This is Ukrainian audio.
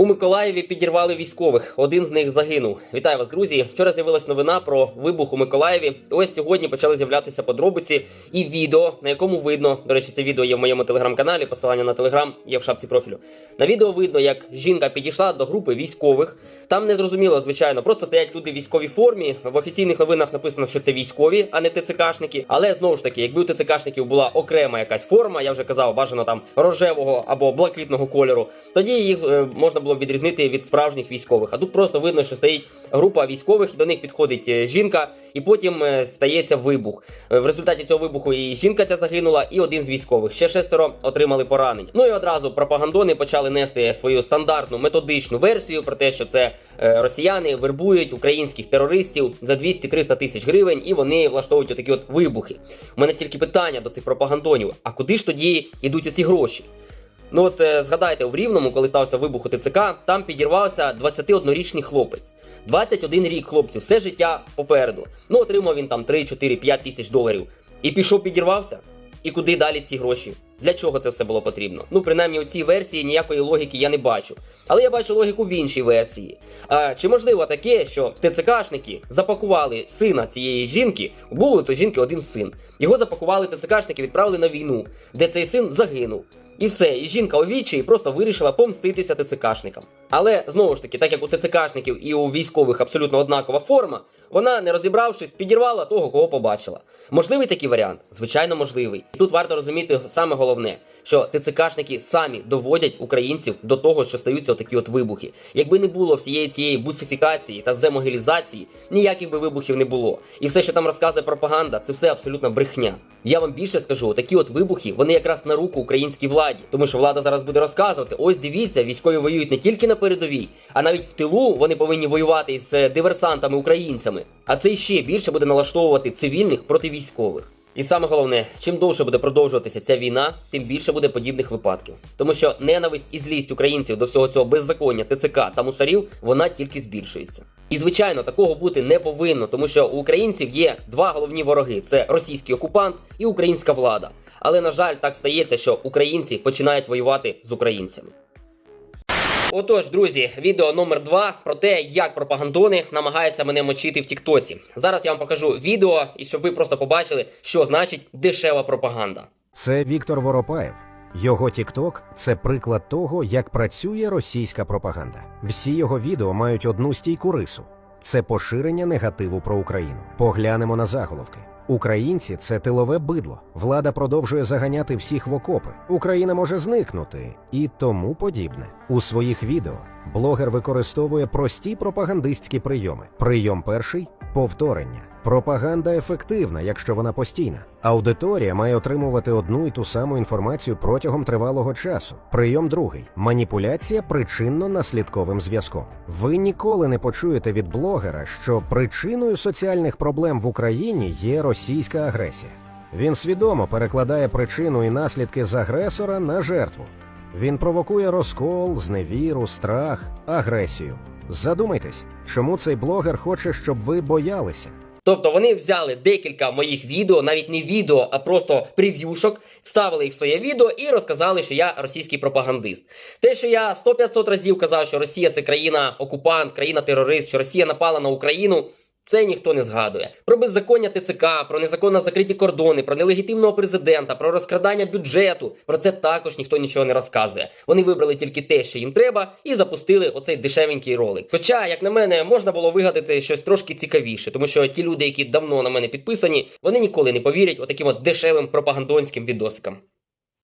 У Миколаєві підірвали військових. Один з них загинув. Вітаю вас, друзі. Вчора з'явилась новина про вибух у Миколаєві. Ось сьогодні почали з'являтися подробиці і відео, на якому видно. До речі, це відео є в моєму телеграм-каналі. Посилання на телеграм є в шапці профілю. На відео видно, як жінка підійшла до групи військових. Там не зрозуміло, звичайно, просто стоять люди в військовій формі. В офіційних новинах написано, що це військові, а не ТЦКшники. Але знову ж таки, якби у ТЦКшників була окрема якась форма, я вже казав, бажано там рожевого або блакитного кольору, тоді їх е, можна було б відрізнити від справжніх військових. А тут просто видно, що стоїть група військових, і до них підходить е, жінка, і потім е, стається вибух. Е, В результаті цього вибуху і жінка ця загинула, і один з військових. Ще шестеро отримали поранення. Ну і одразу пропагандони почали нести свою стандартну методичну версію про те, що це росіяни вербують українських терористів за 200-300 тисяч гривень, і вони влаштовують отакі от вибухи. У мене тільки питання до цих пропагандонів: а куди ж тоді йдуть оці гроші? Ну от е, згадайте, в Рівному, коли стався вибух у ТЦК, там підірвався 21-річний хлопець. 21 рік хлопцю, все життя попереду. Ну, отримав він там 3, 4, 5 тисяч доларів. І пішов, підірвався. І куди далі ці гроші? Для чого це все було потрібно? Ну, принаймні, у цій версії ніякої логіки я не бачу. Але я бачу логіку в іншій версії. А чи можливо таке, що ТЦКшники запакували сина цієї жінки, був у жінки один син. Його запакували ТЦКшники, відправили на війну, де цей син загинув. І все, і жінка у відчаї просто вирішила помститися ТЦКшникам. Але знову ж таки, так як у ТЦКшників і у військових абсолютно однакова форма, вона, не розібравшись, підірвала того, кого побачила. Можливий такий варіант? Звичайно, можливий. І тут варто розуміти саме головне, що ТЦКшники самі доводять українців до того, що стаються отакі от вибухи. Якби не було всієї цієї бусифікації та земогілізації, ніяких би вибухів не було. І все, що там розказує пропаганда, це все абсолютно брехня. Я вам більше скажу, такі от вибухи, вони якраз на руку українській владі, тому що влада зараз буде розказувати: ось дивіться, військові воюють не тільки на передовій, а навіть в тилу вони повинні воювати з е, диверсантами українцями. А це ще більше буде налаштовувати цивільних проти військових. І саме головне, чим довше буде продовжуватися ця війна, тим більше буде подібних випадків. Тому що ненависть і злість українців до всього цього беззаконня, ТЦК та мусарів, вона тільки збільшується. І звичайно, такого бути не повинно, тому що у українців є два головні вороги: це російський окупант і українська влада. Але на жаль, так стається, що українці починають воювати з українцями. Отож, друзі, відео номер 2 про те, як пропагандони намагаються мене мочити в Тіктоці. Зараз я вам покажу відео, і щоб ви просто побачили, що значить дешева пропаганда. Це Віктор Воропаєв. Його Тікток це приклад того, як працює російська пропаганда. Всі його відео мають одну стійку рису: це поширення негативу про Україну. Поглянемо на заголовки. Українці це тилове бидло. Влада продовжує заганяти всіх в окопи. Україна може зникнути і тому подібне. У своїх відео блогер використовує прості пропагандистські прийоми. Прийом перший повторення. Пропаганда ефективна, якщо вона постійна. Аудиторія має отримувати одну і ту саму інформацію протягом тривалого часу. Прийом другий маніпуляція причинно-наслідковим зв'язком. Ви ніколи не почуєте від блогера, що причиною соціальних проблем в Україні є російська агресія. Він свідомо перекладає причину і наслідки з агресора на жертву. Він провокує розкол, зневіру, страх, агресію. Задумайтесь, чому цей блогер хоче, щоб ви боялися. Тобто вони взяли декілька моїх відео, навіть не відео, а просто прев'юшок, вставили їх в своє відео і розказали, що я російський пропагандист. Те, що я 100-500 разів казав, що Росія це країна-окупант, країна-терорист, що Росія напала на Україну. Це ніхто не згадує. Про беззаконня ТЦК, про незаконно закриті кордони, про нелегітимного президента, про розкрадання бюджету. Про це також ніхто нічого не розказує. Вони вибрали тільки те, що їм треба, і запустили оцей дешевенький ролик. Хоча, як на мене, можна було вигадати щось трошки цікавіше, тому що ті люди, які давно на мене підписані, вони ніколи не повірять отаким от дешевим пропагандонським відосикам.